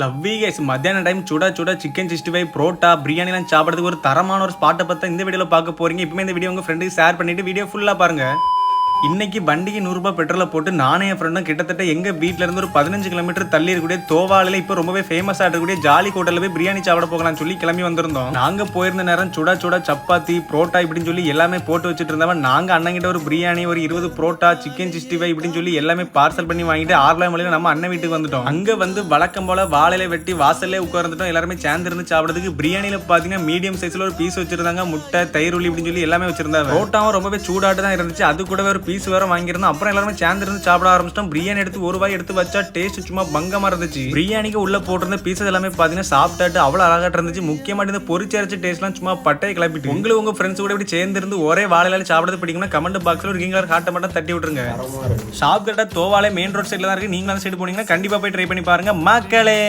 லவ்வி guys மத்தியான time சுட சுட சிக்கன் சிக்ஸ்டி ஃபைவ் புரோட்டா பிரியாணிலாம் சாப்பிட்றதுக்கு ஒரு தரமான ஒரு ஸ்பாட்டை பார்த்தா இந்த வீடியோவில் பார்க்க போறீங்க. இப்போமே இந்த வீடியோ உங்கள் ஃப்ரெண்டுக்கு ஷேர் பண்ணிவிட்டு வீடியோ ஃபுல்லாக பாருங்க. இன்னைக்கு வண்டிக்கு நூறுரூபா பெட்ரோலை போட்டு நானே என் ஃப்ரெண்டும் கிட்டத்தட்ட எங்கள் வீட்டில் இருந்து ஒரு பதினஞ்சு கிலோமீட்டர் தள்ளி இருக்கக்கூடிய தோவாலில் இப்போ ரொம்பவே ஃபேமஸாக இருக்கக்கூடிய ஜாலி ஹோட்டலில் போய் பிரியாணி சாப்பிட போகலாம்னு சொல்லி கிளம்பி வந்திருந்தோம். நாங்கள் போயிருந்த நேரம் சுடா சுடா சப்பாத்தி புரோட்டா இப்படின்னு சொல்லி எல்லாமே போட்டு வச்சுட்டு இருந்தவன் நாங்கள் அண்ணங்கிட்ட ஒரு பிரியாணி ஒரு இருபது புரோட்டா சிக்கன் சிக்ஸ்டி ஃபைவ் இப்படின்னு சொல்லி எல்லாமே பார்சல் பண்ணி வாங்கிட்டு ஆறுல மலையில நம்ம அண்ணன் வீட்டுக்கு வந்துட்டோம். அங்கே வந்து வழக்கம் போல வாழையில வெட்டி வாசல்லே உட்காந்துட்டோம் எல்லாருமே சேர்ந்து இருந்து சாப்பிடுறதுக்கு பிரியாணியில பார்த்தீங்கன்னா மீடியம் சைஸில் ஒரு பீஸ் வச்சிருந்தாங்க. முட்டை தயிர் உள்ளி இப்படின்னு சொல்லி எல்லாமே வச்சிருந்தாங்க. புரோட்டாவும் ரொம்பவே சூடாட்டு தான் இருந்துச்சு. அது கூடவே ஒரு பீஸ் வேற வாங்கியிருந்தோம். அப்புறம் எல்லாருமே சேர்ந்து இருந்து சாப்பிட ஆரம்பிச்சிட்டோம். பிரியாணி எடுத்து ஒரு வாய் எடுத்து வச்சா டேஸ்ட் சும்மா பங்கமா இருந்துச்சு. பிரியாணிக்கு உள்ள போட்டிருந்த பீசஸ் எல்லாமே பாத்தீங்கன்னா சாப்பிட்டாட்டு அவ்வளவு அழகாட்டு இருந்துச்சு. முக்கியமா இந்த பொரிச்சு அரைச்ச டேஸ்ட்லாம் சும்மா பட்டையை கிளப்பிட்டு. உங்களுக்கு உங்க ஃப்ரெண்ட்ஸ் கூட இப்படி சேர்ந்து இருந்து ஒரே வாழையில சாப்பிடுறது பிடிக்கும்னா கமெண்ட் பாக்ஸ்ல ஒரு கிங்கர் ஹார்ட்டை மட்டும் தட்டி விட்டுருங்க. ஷாப் கரெக்டாக தோவாலே மெயின் ரோட் சைடில் தான் இருக்கு. நீங்களும் அந்த சைடு போனீங்கன்னா கண்டிப்பா போய் ட்ரை பண்ணி பாருங்க. மக்களே!